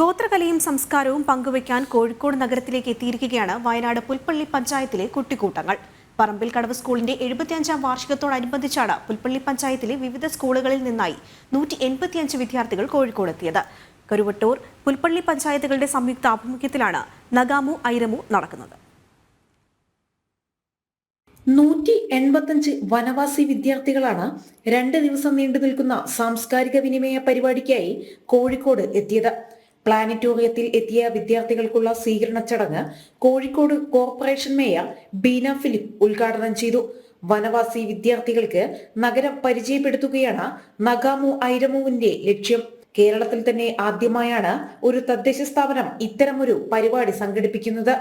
ഗോത്രകലയും സംസ്കാരവും പങ്കുവയ്ക്കാൻ കോഴിക്കോട് നഗരത്തിലേക്ക് എത്തിയിരിക്കുകയാണ് വയനാട് പുൽപ്പള്ളി പഞ്ചായത്തിലെ കുട്ടിക്കൂട്ടങ്ങൾ. പറമ്പിൽ കടവ് സ്കൂളിന്റെ എഴുപത്തിയഞ്ചാം വാർഷികത്തോടനുബന്ധിച്ചാണ് പുൽപ്പള്ളി പഞ്ചായത്തിലെ വിവിധ സ്കൂളുകളിൽ നിന്നായി നൂറ്റി എൺപത്തിയഞ്ച് വിദ്യാർത്ഥികൾ കോഴിക്കോട് എത്തിയത്. കരുവട്ടൂർ പുൽപ്പള്ളി പഞ്ചായത്തുകളുടെ സംയുക്ത ആഭിമുഖ്യത്തിലാണ് നഗാമു ഐരമു നടക്കുന്നത്. നൂറ്റി എൺപത്തഞ്ച് വനവാസി വിദ്യാർത്ഥികളാണ് രണ്ട് ദിവസം നീണ്ടു നിൽക്കുന്ന സാംസ്കാരിക വിനിമയ പരിപാടിക്കായി കോഴിക്കോട് എത്തിയത്. പ്ലാനറ്റോറിയത്തിൽ എത്തിയ വിദ്യാർത്ഥികൾക്കുള്ള സ്വീകരണ ചടങ്ങ് കോഴിക്കോട് കോർപ്പറേഷൻ മേയർ ബീന ഫിലിപ്പ് ഉദ്ഘാടനം ചെയ്തു. വനവാസി വിദ്യാർത്ഥികൾക്ക് നഗരം പരിചയപ്പെടുത്തുകയാണ് നഗാമു ഐരമുവിന്റെ ലക്ഷ്യം. കേരളത്തിൽ തന്നെ ആദ്യമായാണ് ഒരു തദ്ദേശ സ്ഥാപനം ഇത്തരമൊരു പരിപാടി സംഘടിപ്പിക്കുന്നത്.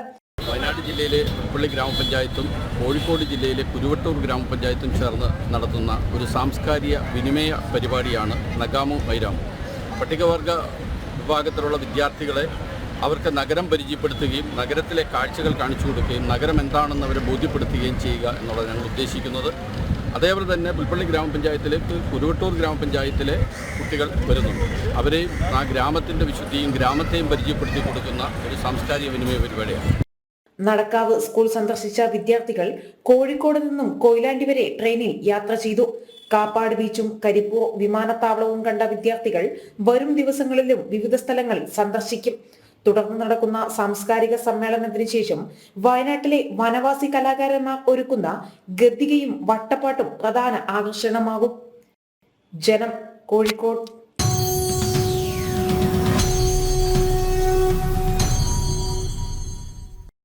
വയനാട് ജില്ലയിലെ ഉപ്പള്ളി ഗ്രാമപഞ്ചായത്തും കോഴിക്കോട് ജില്ലയിലെ കുരുവട്ടൂർ ഗ്രാമപഞ്ചായത്തും ചേർന്ന് നടത്തുന്ന ഒരു സാംസ്കാരിക വിനിമയ പരിപാടിയാണ് നഗാമു ഐരാമു. പട്ടികവർഗ വിഭാഗത്തിലുള്ള വിദ്യാർത്ഥികളെ അവർക്ക് നഗരം പരിചയപ്പെടുത്തുകയും നഗരത്തിലെ കാഴ്ചകൾ കാണിച്ചു കൊടുക്കുകയും നഗരം എന്താണെന്ന് അവരെ ബോധ്യപ്പെടുത്തുകയും ചെയ്യുക എന്നുള്ളത് ഞങ്ങൾ ഉദ്ദേശിക്കുന്നത്. അതേപോലെ തന്നെ പുൽപ്പള്ളി ഗ്രാമപഞ്ചായത്തിലെ കുരുവട്ടൂർ ഗ്രാമപഞ്ചായത്തിലെ കുട്ടികൾ വരുന്നുണ്ട്. അവരെയും ആ ഗ്രാമത്തിന്റെ വിശുദ്ധിയും ഗ്രാമത്തെയും പരിചയപ്പെടുത്തി കൊടുക്കുന്ന ഒരു സാംസ്കാരിക വിനിമയ പരിപാടിയാണ്. നടക്കാവ് സ്കൂൾ സന്ദർശിച്ച വിദ്യാർത്ഥികൾ കോഴിക്കോട് നിന്നും കൊയിലാണ്ടി വരെ ട്രെയിനിൽ യാത്ര ചെയ്തു. കാപ്പാട് ബീച്ചും കരിപ്പൂർ വിമാനത്താവളവും കണ്ട വിദ്യാർത്ഥികൾ വരും ദിവസങ്ങളിലും വിവിധ സ്ഥലങ്ങൾ സന്ദർശിക്കും. തുടർന്ന് നടക്കുന്ന സാംസ്കാരിക സമ്മേളനത്തിന് ശേഷം വയനാട്ടിലെ വനവാസി കലാകാരന്മാർ ഒരുക്കുന്ന ഗദ്ദികയും വട്ടപ്പാട്ടും പ്രധാന ആകർഷണമാകും. ജനം കോഴിക്കോട്